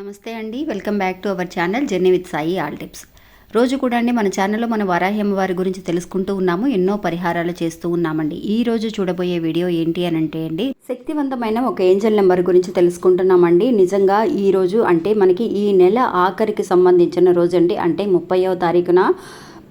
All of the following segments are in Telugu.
నమస్తే అండి. Welcome back to our channel journey with Sai all tips. రోజు కూడా అండి మన ఛానల్లో మన వరాహ్యం వారి గురించి తెలుసుకుంటూ ఉన్నాము ఎన్నో పరిహారాలు చేస్తూ ఉన్నామండి. ఈ రోజు చూడబోయే వీడియో ఏంటి అని అంటే అండి శక్తివంతమైన ఒక ఏంజల్ నెంబర్ గురించి తెలుసుకుంటున్నామండి. నిజంగా ఈ రోజు అంటే మనకి ఈ నెల ఆఖరికి సంబంధించిన రోజు అండి. అంటే ముప్పైవ తారీఖున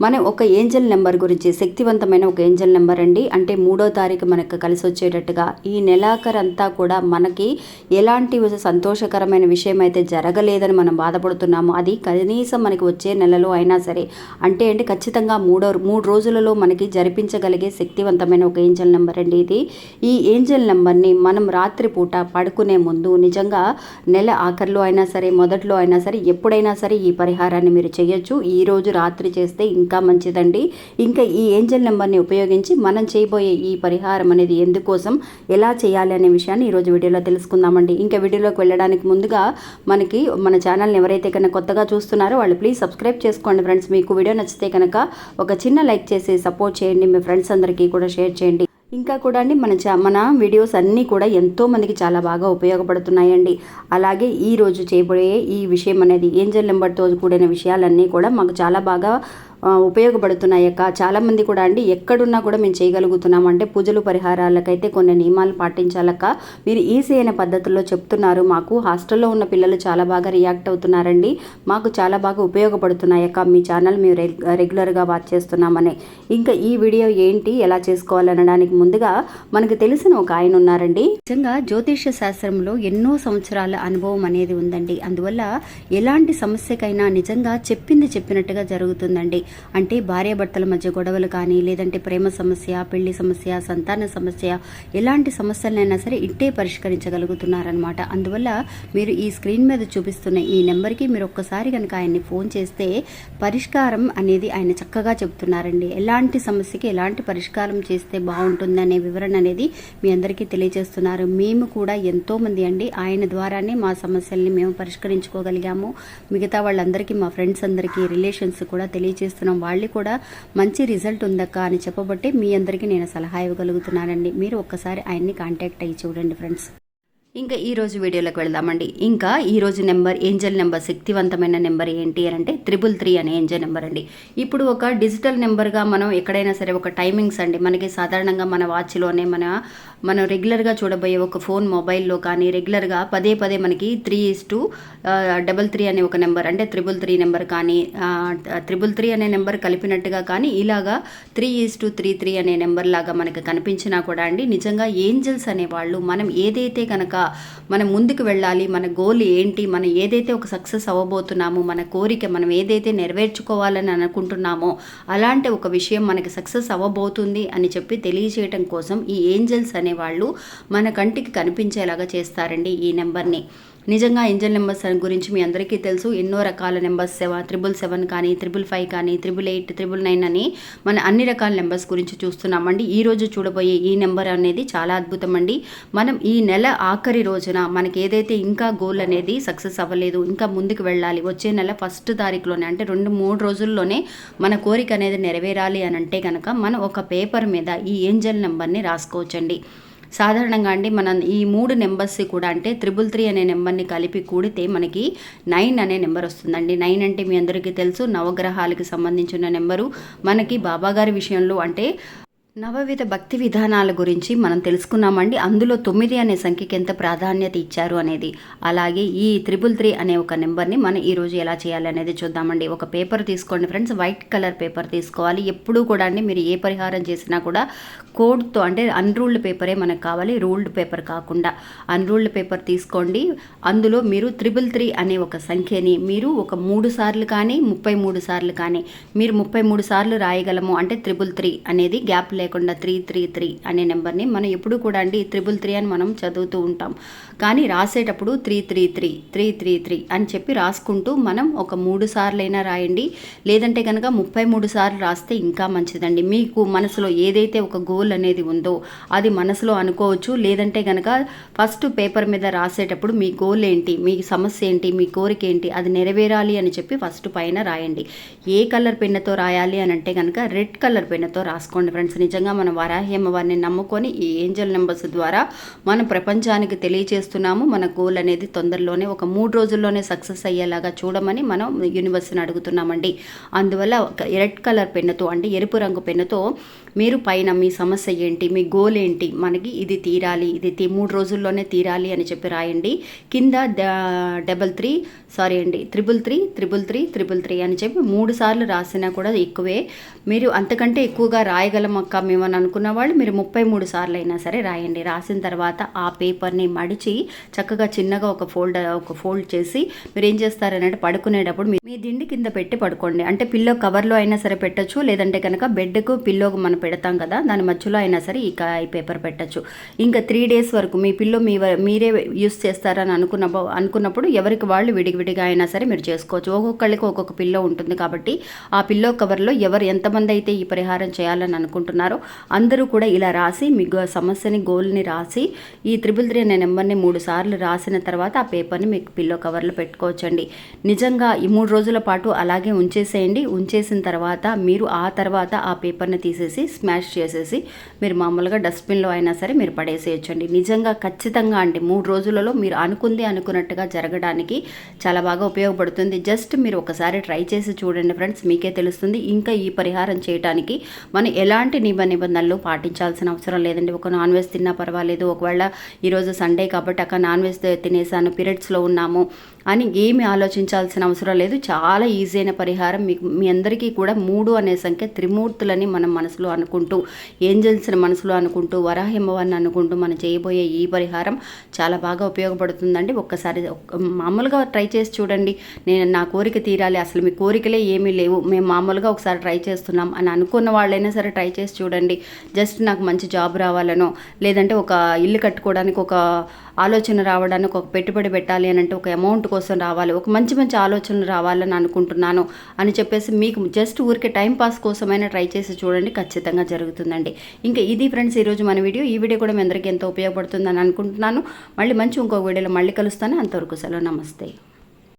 మనం ఒక ఏంజల్ నెంబర్ గురించి శక్తివంతమైన ఒక ఏంజల్ నెంబర్ అండి. అంటే మూడో తారీఖు మనకు కలిసి వచ్చేటట్టుగా ఈ నెలాఖరంతా కూడా మనకి ఎలాంటి సంతోషకరమైన విషయం అయితే జరగలేదని మనం బాధపడుతున్నాము. అది కనీసం మనకి వచ్చే నెలలో అయినా సరే. అంటే అంటే ఖచ్చితంగా మూడో మూడు రోజులలో మనకి జరిపించగలిగే శక్తివంతమైన ఒక ఏంజల్ నెంబర్ అండి ఇది. ఈ ఏంజల్ నెంబర్ని మనం రాత్రిపూట పడుకునే ముందు నిజంగా నెల ఆఖరిలో అయినా సరే మొదట్లో అయినా సరే ఎప్పుడైనా సరే ఈ పరిహారాన్ని మీరు చేయొచ్చు. ఈరోజు రాత్రి చేస్తే ఇంకా మంచిదండి. ఇంకా ఈ ఏంజల్ నెంబర్ని ఉపయోగించి మనం చేయబోయే ఈ పరిహారం అనేది ఎందుకోసం ఎలా చేయాలి అనే విషయాన్ని ఈరోజు వీడియోలో తెలుసుకుందామండి. ఇంకా వీడియోలోకి వెళ్ళడానికి ముందుగా మనకి మన ఛానల్ని ఎవరైతే కనుక కొత్తగా చూస్తున్నారో వాళ్ళు ప్లీజ్ సబ్స్క్రైబ్ చేసుకోండి ఫ్రెండ్స్. మీకు వీడియో నచ్చితే కనుక ఒక చిన్న లైక్ చేసి సపోర్ట్ చేయండి. మీ ఫ్రెండ్స్ అందరికీ కూడా షేర్ చేయండి. ఇంకా కూడా అండి మన చా మన వీడియోస్ అన్నీ కూడా ఎంతో మందికి చాలా బాగా ఉపయోగపడుతున్నాయండి. అలాగే ఈ రోజు చేయబోయే ఈ విషయం అనేది ఏంజల్ నెంబర్తో కూడిన విషయాలన్నీ కూడా మాకు చాలా బాగా ఉపయోగపడుతున్నాయి అక్క. చాలామంది కూడా అండి ఎక్కడున్నా కూడా మేము చేయగలుగుతున్నాం. అంటే పూజలు పరిహారాలకైతే కొన్ని నియమాలు పాటించాలక్క. మీరు ఈజీ అయిన పద్ధతుల్లో చెప్తున్నారు మాకు హాస్టల్లో ఉన్న పిల్లలు చాలా బాగా రియాక్ట్ అవుతున్నారండి. మాకు చాలా బాగా ఉపయోగపడుతున్నాయి అక్క. మీ ఛానల్ మేము రెగ్యులర్గా వాచ్ చేస్తున్నామని. ఇంకా ఈ వీడియో ఏంటి ఎలా చేసుకోవాలనడానికి ముందుగా మనకు తెలిసిన ఒక ఆయన ఉన్నారండి. నిజంగా జ్యోతిష శాస్త్రంలో ఎన్నో సంవత్సరాల అనుభవం అనేది ఉందండి. అందువల్ల ఎలాంటి సమస్యకైనా నిజంగా చెప్పింది చెప్పినట్టుగా జరుగుతుందండి. అంటే భార్యాభర్తల మధ్య గొడవలు కానీ లేదంటే ప్రేమ సమస్య పెళ్ళి సమస్య సంతాన సమస్య ఎలాంటి సమస్యలైనా సరే ఇట్టే పరిష్కరించగలుగుతున్నారనమాట అందువల్ల మీరు ఈ స్క్రీన్ మీద చూపిస్తున్న ఈ నెంబర్కి మీరు ఒక్కసారి కనుక ఆయన్ని ఫోన్ చేస్తే పరిష్కారం అనేది ఆయన చక్కగా చెప్తున్నారండి ఎలాంటి సమస్యకి ఎలాంటి పరిష్కారం చేస్తే బాగుంటుందనే వివరణ అనేది మీ అందరికీ తెలియజేస్తున్నారు. మేము కూడా ఎంతో మంది అండి ఆయన ద్వారానే మా సమస్యల్ని మేము పరిష్కరించుకోగలిగాము. మిగతా వాళ్ళందరికీ మా ఫ్రెండ్స్ అందరికీ రిలేషన్స్ కూడా చేస్తున్నాం. వాళ్ళు కూడా మంచి రిజల్ట్ ఉందక్క అని చెప్పబట్టి మీ అందరికీ నేను సలహా ఇవ్వగలుగుతున్నానండి. మీరు ఒక్కసారి ఆయన్ని కాంటాక్ట్ అయ్యి చూడండి ఫ్రెండ్స్. ఇంకా ఈ రోజు వీడియోలోకి వెళ్దామండి. ఇంకా ఈ రోజు నెంబర్ ఏంజల్ నెంబర్ శక్తివంతమైన నెంబర్ ఏంటి అని అంటే త్రిబుల్ త్రీ అనే ఏంజల్ నెంబర్ అండి. ఇప్పుడు ఒక డిజిటల్ నెంబర్గా మనం ఎక్కడైనా సరే ఒక టైమింగ్స్ అండి. మనకి సాధారణంగా మన వాచ్లోనే మన మనం రెగ్యులర్గా చూడబోయే ఒక ఫోన్ మొబైల్లో కానీ రెగ్యులర్గా పదే పదే మనకి three is two double three అనే ఒక నెంబర్ అంటే త్రిబుల్ త్రీ నెంబర్ కానీ త్రిబుల్ త్రీ అనే నెంబర్ కలిపినట్టుగా కానీ ఇలాగా three is two three three అనే నెంబర్ లాగా మనకి కనిపించినా కూడా అండి నిజంగా ఏంజల్స్ అనేవాళ్ళు మనం ఏదైతే కనుక మనం ముందుకు వెళ్ళాలి మన గోల్ ఏంటి మనం ఏదైతే ఒక సక్సెస్ అవ్వబోతున్నామో మన కోరిక మనం ఏదైతే నెరవేర్చుకోవాలని అనుకుంటున్నామో అలాంటి ఒక విషయం మనకి సక్సెస్ అవ్వబోతుంది అని చెప్పి తెలియజేయటం కోసం ఈ ఏంజల్స్ అనేవాళ్ళు మన కంటికి కనిపించేలాగా చేస్తారండి ఈ నెంబర్ని. నిజంగా ఇంజన్ నెంబర్స్ గురించి మీ అందరికీ తెలుసు. ఎన్నో రకాల నెంబర్స్ సెవెన్ త్రిబుల్ సెవెన్ కానీ త్రిబుల్ ఫైవ్ కానీ త్రిబుల్ ఎయిట్ త్రిబుల్ నైన్ అని మన అన్ని రకాల నెంబర్స్ గురించి చూస్తున్నామండి. ఈ రోజు చూడబోయే ఈ నెంబర్ అనేది చాలా అద్భుతం అండి మనం ఈ నెల ఆఖరి రోజున మనకి ఏదైతే ఇంకా గోల్ అనేది సక్సెస్ అవ్వలేదు ఇంకా ముందుకు వెళ్ళాలి వచ్చే నెల ఫస్ట్ తారీఖులోనే అంటే రెండు మూడు రోజుల్లోనే మన కోరిక అనేది నెరవేరాలి అని అంటే కనుక మనం ఒక పేపర్ మీద ఈ ఏంజల్ నెంబర్ని రాసుకోవచ్చండి. సాధారణంగా అండి మనం ఈ మూడు నెంబర్స్ కూడా అంటే త్రిబుల్ త్రీ అనే నెంబర్ని కలిపి కూడితే మనకి నైన్ అనే నెంబర్ వస్తుందండి. నైన్ అంటే మీ అందరికీ తెలుసు నవగ్రహాలకి సంబంధించిన నెంబరు. మనకి బాబాగారి విషయంలో అంటే నవవిధ భక్తి విధానాల గురించి మనం తెలుసుకున్నామండి. అందులో తొమ్మిది అనే సంఖ్యకి ఎంత ప్రాధాన్యత ఇచ్చారు అనేది. అలాగే ఈ త్రిబుల్ త్రీ అనే ఒక నెంబర్ని మనం ఈరోజు ఎలా చేయాలి అనేది చూద్దామండి. ఒక పేపర్ తీసుకోండి ఫ్రెండ్స్. వైట్ కలర్ పేపర్ తీసుకోవాలి. ఎప్పుడూ కూడా అండి మీరు ఏ పరిహారం చేసినా కూడా కోడ్తో అంటే అన్రూల్డ్ పేపరే మనకు కావాలి. రూల్డ్ పేపర్ కాకుండా అన్రూల్డ్ పేపర్ తీసుకోండి. అందులో మీరు త్రిబుల్ త్రీ అనే ఒక సంఖ్యని మీరు ఒక మూడు సార్లు కానీ ముప్పై మూడు సార్లు కానీ మీరు ముప్పై మూడు సార్లు రాయగలము అంటే త్రిబుల్ త్రీ అనేది గ్యాప్ లేకుండా త్రీ త్రీ త్రీ అనే నెంబర్ని మనం ఎప్పుడు కూడా అండి త్రిబుల్ త్రీ అని మనం చదువుతూ ఉంటాం. కానీ రాసేటప్పుడు three three three three three three అని చెప్పి రాసుకుంటూ మనం ఒక మూడు సార్లైనా రాయండి. లేదంటే కనుక ముప్పై మూడు సార్లు రాస్తే ఇంకా మంచిదండి. మీకు మనసులో ఏదైతే ఒక గోల్ అనేది ఉందో అది మనసులో అనుకోవచ్చు. లేదంటే కనుక ఫస్ట్ పేపర్ మీద రాసేటప్పుడు మీ గోల్ ఏంటి? మీ సమస్య ఏంటి? మీ కోరిక ఏంటి? అది నెరవేరాలి అని చెప్పి ఫస్ట్ పైన రాయండి. ఏ కలర్ పెన్నుతో రాయాలి అని అంటే కనుక రెడ్ కలర్ పెన్నుతో రాసుకోండి ఫ్రెండ్స్. నిజంగా నిజంగా మన వరాహి అమ్మవారిని నమ్ముకొని ఈ ఏంజల్ నెంబర్స్ ద్వారా మనం ప్రపంచానికి తెలియచేస్తున్నాము. మన గోల్ అనేది తొందరలోనే ఒక మూడు రోజుల్లోనే సక్సెస్ అయ్యేలాగా చూడమని మనం యూనివర్స్ని అడుగుతున్నామండి. అందువల్ల ఒక రెడ్ కలర్ పెన్నుతో అంటే ఎరుపు రంగు పెన్నుతో మీరు పైన మీ సమస్య ఏంటి మీ గోల్ ఏంటి మనకి ఇది తీరాలి ఇది తీ మూడు రోజుల్లోనే తీరాలి అని చెప్పి రాయండి. కింద డబల్ త్రీ సారీ అండి triple three triple three triple three అని చెప్పి మూడు సార్లు రాసినా కూడా ఎక్కువే. మీరు అంతకంటే ఎక్కువగా రాయగలం అక్క మేమని అనుకున్న వాళ్ళు మీరు ముప్పై మూడు సార్లు అయినా సరే రాయండి. రాసిన తర్వాత ఆ పేపర్ని మడిచి చక్కగా చిన్నగా ఒక ఫోల్డ్ ఒక ఫోల్డ్ చేసి మీరు ఏం చేస్తారనంటే పడుకునేటప్పుడు మీ- మీ దిండి కింద పెట్టి పడుకోండి. అంటే పిల్లో కవర్లో అయినా సరే పెట్టచ్చు లేదంటే కనుక బెడ్కు పిల్లోకి మనం పెడతాం కదా దాని మధ్యలో అయినా సరే ఈ ఈ పేపర్ పెట్టచ్చు. ఇంకా త్రీ డేస్ వరకు మీ పిల్లో మీ మీరే యూస్ చేస్తారని అనుకున్న అనుకున్నప్పుడు ఎవరికి వాళ్ళు విడివిడిగా అయినా సరే మీరు చేసుకోవచ్చు. ఒక్కొక్కళ్ళకి ఒక్కొక్క పిల్లో ఉంటుంది కాబట్టి ఆ పిల్లో కవర్లో ఎవరు ఎంతమంది అయితే ఈ పరిహారం చేయాలని అనుకుంటున్నారో అందరూ కూడా ఇలా రాసి మీ సమస్యని గోల్ని రాసి ఈ త్రిబుల్ త్రీ అనే నెంబర్ని మూడు సార్లు రాసిన తర్వాత ఆ పేపర్ని మీకు పిల్లో కవర్లో పెట్టుకోవచ్చండి. నిజంగా ఈ మూడు రోజుల పాటు అలాగే ఉంచేసేయండి. ఉంచేసిన తర్వాత మీరు ఆ తర్వాత ఆ పేపర్ని తీసేసి స్మాష్ చేసేసి మీరు మామూలుగా డస్ట్బిన్లో అయినా సరే మీరు పడేసేయచ్చండి. నిజంగా ఖచ్చితంగా అండి మూడు రోజులలో మీరు అనుకుంది అనుకున్నట్టుగా జరగడానికి చాలా బాగా ఉపయోగపడుతుంది. జస్ట్ మీరు ఒకసారి ట్రై చేసి చూడండి ఫ్రెండ్స్ మీకే తెలుస్తుంది. ఇంకా ఈ పరిహారం చేయడానికి మనం ఎలాంటి నిబంధన నిబంధనలు పాటించాల్సిన అవసరం లేదండి. ఒక నాన్ వెజ్ తిన్నా పర్వాలేదు. ఒకవేళ ఈరోజు సండే కాబట్టి అక్కడ నాన్ వెజ్ తినేసాను పీరియడ్స్లో ఉన్నాము అని ఏమి ఆలోచించాల్సిన అవసరం లేదు. చాలా ఈజీ అయిన పరిహారం. మీకు మీ అందరికీ కూడా మూడు అనే సంఖ్య త్రిమూర్తులని మనం మనసులో అనుకుంటూ ఏంజల్స్ని మనసులో అనుకుంటూ వరాహిమ్మవారిని అనుకుంటూ మనం చేయబోయే ఈ పరిహారం చాలా బాగా ఉపయోగపడుతుందండి. ఒక్కసారి మామూలుగా ట్రై చేసి చూడండి. నేను నా కోరిక తీరాలి. అసలు మీ కోరికలే ఏమీ లేవు. మేము మామూలుగా ఒకసారి ట్రై చేస్తున్నాం అని అనుకున్న వాళ్ళైనా సరే ట్రై చేసి చూడండి. జస్ట్ నాకు మంచి జాబ్ రావాలనో లేదంటే ఒక ఇల్లు కట్టుకోవడానికి ఒక ఆలోచన రావడానికి ఒక పెట్టుబడి పెట్టాలి అని అంటే ఒక అమౌంట్ కోసం రావాలి ఒక మంచి మంచి ఆలోచనలు రావాలని అనుకుంటున్నాను అని చెప్పేసి మీకు జస్ట్ ఊరికే టైం పాస్ కోసమైనా ట్రై చేసి చూడండి ఖచ్చితంగా జరుగుతుందండి. ఇంకా ఇది ఫ్రెండ్స్ ఈరోజు మన వీడియో ఈ వీడియో కూడా మీ అందరికీ ఎంతో ఉపయోగపడుతుందని అనుకుంటున్నాను. మళ్ళీ మంచి ఇంకో వీడియోలో మళ్ళీ కలుస్తాను. అంతవరకు సెలవు. నమస్తే.